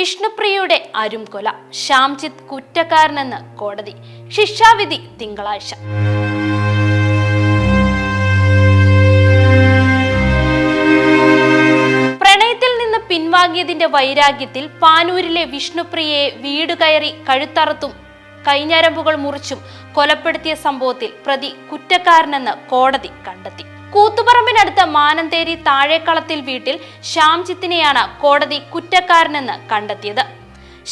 വിഷ്ണുപ്രിയയുടെ അരുംകൊല. ശ്യാംജിത്ത് കുറ്റക്കാരനെന്ന് കോടതി. ശിക്ഷാവിധി തിങ്കളാഴ്ച. പ്രണയത്തിൽ നിന്ന് പിൻവാങ്ങിയതിന്റെ വൈരാഗ്യത്തിൽ പാനൂരിലെ വിഷ്ണുപ്രിയയെ വീട് കയറി കഴുത്തറുത്തും കൈഞ്ഞരമ്പുകൾ മുറിച്ചും കൊലപ്പെടുത്തിയ സംഭവത്തിൽ പ്രതി കുറ്റക്കാരനെന്ന് കോടതി കണ്ടെത്തി. കൂത്തുപറമ്പിനടുത്ത മാനന്തേരി താഴേക്കളത്തിൽ വീട്ടിൽ ശ്യാംജിത്തിനെയാണ് കോടതി കുറ്റക്കാരനെന്ന് കണ്ടെത്തിയത്.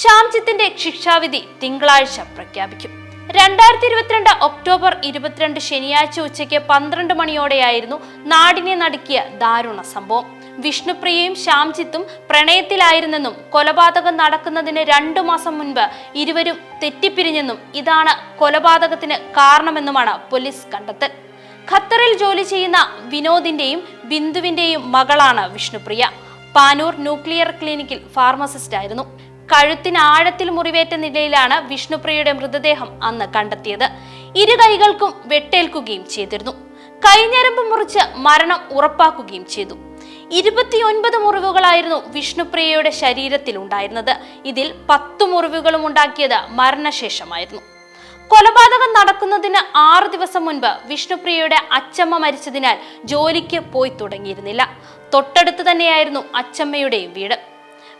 ശ്യാംജിത്തിന്റെ ശിക്ഷാവിധി തിങ്കളാഴ്ച പ്രഖ്യാപിക്കും. രണ്ടായിരത്തി ഇരുപത്തിരണ്ട് ഒക്ടോബർ ഇരുപത്തിരണ്ട് ശനിയാഴ്ച ഉച്ചയ്ക്ക് പന്ത്രണ്ട് മണിയോടെയായിരുന്നു നാടിനെ നടുക്കിയ ദാരുണ സംഭവം. വിഷ്ണുപ്രിയയും ശ്യാംജിത്തും പ്രണയത്തിലായിരുന്നെന്നും കൊലപാതകം നടക്കുന്നതിന് രണ്ടു മാസം മുൻപ് ഇരുവരും തെറ്റിപ്പിരിഞ്ഞെന്നും ഇതാണ് കൊലപാതകത്തിന് കാരണമെന്നുമാണ് പോലീസ് കണ്ടെത്തൽ. ഖത്തറിൽ ജോലി ചെയ്യുന്ന വിനോദിന്റെയും ബിന്ദുവിന്റെയും മകളാണ് വിഷ്ണുപ്രിയ. പാനൂർ ന്യൂക്ലിയർ ക്ലിനിക്കിൽ ഫാർമസിസ്റ്റ് ആയിരുന്നു. കഴുത്തിന് ആഴത്തിൽ മുറിവേറ്റ നിലയിലാണ് വിഷ്ണുപ്രിയയുടെ മൃതദേഹം അന്ന് കണ്ടെത്തിയത്. ഇരു കൈകൾക്കും വെട്ടേൽക്കുകയും ചെയ്തിരുന്നു. കൈഞ്ഞരമ്പ് മുറിച്ച് മരണം ഉറപ്പാക്കുകയും ചെയ്തു. ഇരുപത്തിയൊൻപത് മുറിവുകളായിരുന്നു വിഷ്ണുപ്രിയയുടെ ശരീരത്തിൽ ഉണ്ടായിരുന്നത് ഇതിൽ പത്തു മുറിവുകളും ഉണ്ടാക്കിയത് മരണശേഷമായിരുന്നു. കൊലപാതകം നടക്കുന്നതിന് ആറ് ദിവസം മുൻപ് വിഷ്ണുപ്രിയയുടെ അച്ചമ്മ മരിച്ചതിനാൽ ജോലിക്ക് പോയി തുടങ്ങിയിരുന്നില്ല. തൊട്ടടുത്ത് തന്നെയായിരുന്നു അച്ചമ്മയുടെയും വീട്.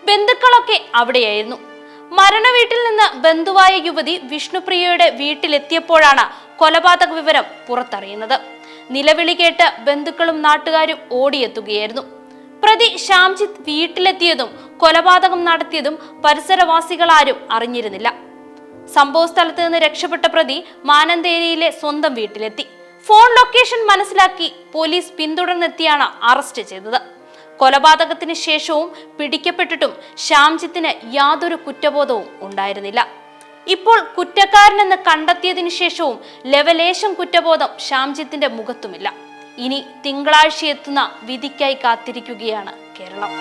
ബന്ധുക്കളൊക്കെ അവിടെയായിരുന്നു. മരണവീട്ടിൽ നിന്ന് ബന്ധുവായ യുവതി വിഷ്ണുപ്രിയയുടെ വീട്ടിലെത്തിയപ്പോഴാണ് കൊലപാതക വിവരം പുറത്തറിയുന്നത്. നിലവിളി കേട്ട് ബന്ധുക്കളും നാട്ടുകാരും ഓടിയെത്തുകയായിരുന്നു. പ്രതി ശ്യാംജിത്ത് വീട്ടിലെത്തിയതും കൊലപാതകം നടത്തിയതും പരിസരവാസികളാരും അറിഞ്ഞിരുന്നില്ല. സംഭവ സ്ഥലത്ത് നിന്ന് രക്ഷപ്പെട്ട പ്രതി മാനന്തേരിയിലെ സ്വന്തം വീട്ടിലെത്തി. ഫോൺ ലൊക്കേഷൻ മനസ്സിലാക്കി പോലീസ് പിന്തുടർന്നെത്തിയാണ് അറസ്റ്റ് ചെയ്തത്. കൊലപാതകത്തിന് ശേഷവും പിടിക്കപ്പെട്ടിട്ടും ശ്യാംജിത്തിന് യാതൊരു കുറ്റബോധവും ഉണ്ടായിരുന്നില്ല. ഇപ്പോൾ കുറ്റക്കാരനെന്ന് കണ്ടെത്തിയതിനു ശേഷവും ലവലേശം കുറ്റബോധം ശ്യാംജിത്തിന്റെ മുഖത്തുമില്ല. ഇനി തിങ്കളാഴ്ച എത്തുന്ന വിധിക്കായി കാത്തിരിക്കുകയാണ് കേരളം.